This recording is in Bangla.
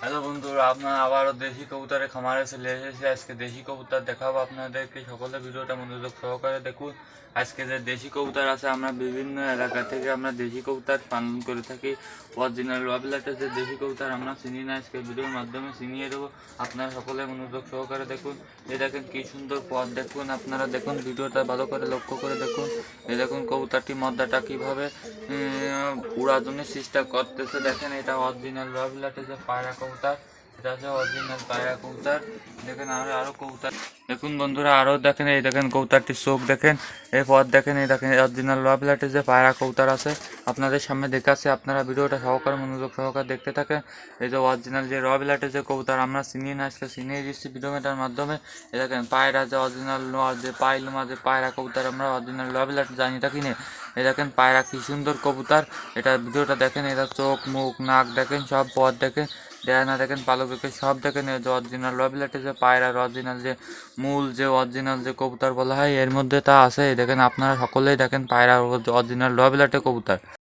হ্যালো বন্ধুরা, আপনারা আবারও দেশি কবুতরের খামারে চলে এসেছি। আজকে দেশি কবুতর দেখাবো আপনাদেরকে। সকলে ভিডিওটা মনোযোগ সহকারে দেখুন। আজকে যে দেশি কবুতর আছে, আমরা বিভিন্ন এলাকা থেকে আমরা দেশি কবুতর পালন করে থাকি। অরিজিনাল রবিলাটের যে দেশি কবুতর, আমরা চিনি না। আজকে ভিডিওর মাধ্যমে চিনিয়ে দেবো। আপনারা সকলে মনোযোগ সহকারে দেখুন। এ দেখেন কী সুন্দর পথ। দেখুন, আপনারা দেখুন ভিডিওটা ভালো করে লক্ষ্য করে দেখুন। এ দেখুন কবুতরটি মদ্দাটা কীভাবে উড়াজনের চেষ্টা করতেছে। দেখেন, এটা অরিজিনাল রবিলাটের যে পায়রা কবুতর, এটা হচ্ছে অরিজিনাল পায়রা কবুতর। দেখেন আরও আরও কবুতর। দেখুন বন্ধুরা, আরও দেখেন, এই দেখেন কবুতরটির চোখ দেখেন এরপর দেখেন, এই দেখেন অরিজিনাল রবিলাটের যে পায়রা কবুতর আছে। আপনাদের সামনে দেখাচ্ছে আপনারা ভিডিওটা সহকারে মনোযোগ সহকারে দেখতে থাকেন। এই যে অরিজিনাল যে রবিলাটের যে কবুতর, আমরা চিনি না, আসলে চিনিয়ে দিচ্ছি ভিডিওটার মাধ্যমে। এ দেখেন, পায়রা যে অরিজিনাল নোয়ার যে পাইলুমা যে পায়রা কবুতর, আমরা অরিজিনাল রবিলাট জানি থাকি না? এ দেখেন, পায়রা কি সুন্দর কবুতর। এটা ভিডিওটা দেখেন, এটা চোখ, মুখ, নাক দেখেন, সব পথ দেখেন। দেয়ানা দেখেন, পালক দেখেন সব দেখেন। যে অরিজিনাল রবিলাটে যে পায়রার অরিজিনাল যে মূল, যে অরিজিনাল যে কবুতর বলা হয়, এর মধ্যে তা আছে। দেখেন, আপনারা সকলেই দেখেন পায়রা অরিজিনাল রবিলাটে কবুতর।